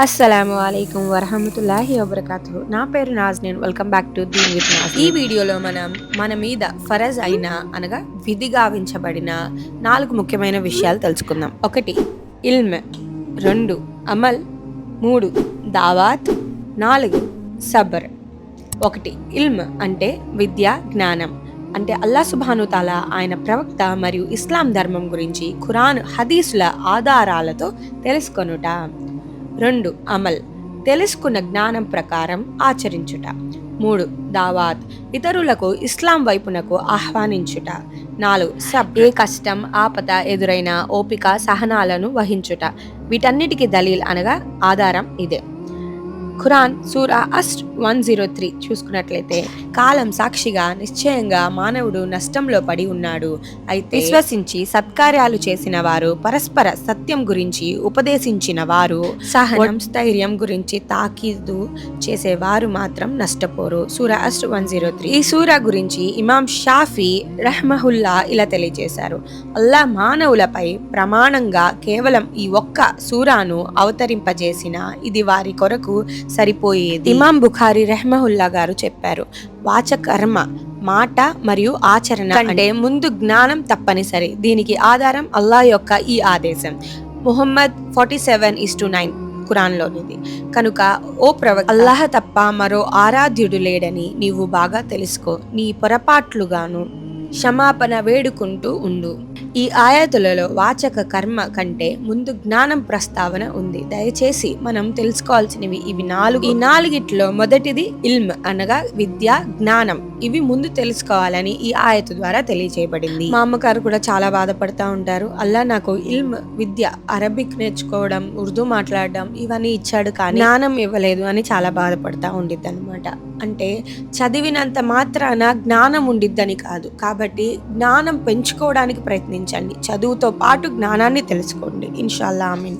అస్సలం అయికం వరహమతుల్లాహి వబర్కాతు నా పేరు నాజ్ నేను welcome back to Deen with Naaz. ఈ వీడియోలో మనం మన మీద ఫరజ్ అయిన అనగా విధిగావించబడిన నాలుగు ముఖ్యమైన విషయాలు తెలుసుకుందాం. ఒకటి ఇల్మ్. రెండు అమల్. మూడు దావాత్. నాలుగు సబర్. ఒకటి ఇల్మ్ అంటే విద్య జ్ఞానం. అంటే అల్లా సుబాను తాలా ఆయన ప్రవక్త మరియు ఇస్లాం ధర్మం గురించి ఖురాన్ హదీసుల ఆధారాలతో తెలుసుకొనుట. రెండు అమల్. తెలుసుకున్న జ్ఞానం ప్రకారం ఆచరించుట. మూడు దావాత్. ఇతరులకు ఇస్లాం వైపునకు ఆహ్వానించుట. నాలుగు సబ్. ఏ కష్టం ఆపద ఎదురైన ఓపిక సహనాలను వహించుట. వీటన్నిటికీ దలీల్ అనగా ఆధారం ఇదే. ఖురాన్ సూరా అస్ట్ వన్ జీరో త్రీ. చూసుకున్నట్లయితే కాలం సాక్షిగా నిశ్చయంగా మానవుడు నష్టంలో పడి ఉన్నాడు. అయితే విశ్వసించి సత్కార్యాలు చేసిన వారు పరస్పర సత్యం గురించి ఉపదేశించిన వారు సహనం స్థైర్యం గురించి తాకీదు చేసేవారు మాత్రం నష్టపోరు. సూరా అస్ట్ వన్ జీరో త్రీ. ఈ సూరా గురించి ఇమాం షాఫీ రహ్మహుల్లా ఇలా తెలియజేశారు. అల్లా మానవులపై ప్రమాణంగా కేవలం ఈ ఒక్క సూరాను అవతరింపజేసిన ఇది వారి కొరకు సరిపోయేది. ఇమాం బుఖారి రెహమహుల్లా గారు చెప్పారు వాచకర్మ మాట మరియు ఆచరణ అంటే ముందు జ్ఞానం తప్పనిసరి. దీనికి ఆధారం అల్లా యొక్క ఈ ఆదేశం. Muhammad forty seven is two nine ఖురాన్లోనిది. కనుక ఓ ప్రవ అల్లాహ తప్ప మరో ఆరాధ్యుడు లేడని నీవు బాగా తెలుసుకో. నీ పొరపాట్లుగాను క్షమాపణ వేడుకుంటూ ఉండు. ఈ ఆయతులలో వాచక కర్మ కంటే ముందు జ్ఞానం ప్రస్తావన ఉంది. దయచేసి మనం తెలుసుకోవాల్సినవి ఇవి నాలుగు. ఈ నాలుగిట్లో మొదటిది ఇల్మ్ అనగా విద్య జ్ఞానం. ఇవి ముందు తెలుసుకోవాలని ఈ ఆయత ద్వారా తెలియజేయబడింది మా అమ్మగారు కూడా చాలా బాధపడతా ఉంటారు. అల్లా నాకు ఇల్మ్ విద్య అరబిక్ నేర్చుకోవడం ఉర్దూ మాట్లాడడం ఇవన్నీ ఇచ్చాడు కానీ జ్ఞానం ఇవ్వలేదు అని చాలా బాధపడతా ఉండిద్ది అనమాట అంటే చదివినంత మాత్రాన జ్ఞానం ఉండిద్దని కాదు. కాబట్టి జ్ఞానం పెంచుకోవడానికి ప్రయత్నించండి చదువుతో పాటు జ్ఞానాన్ని తెలుసుకోండి. ఇన్షాల్లా ఆమీన్.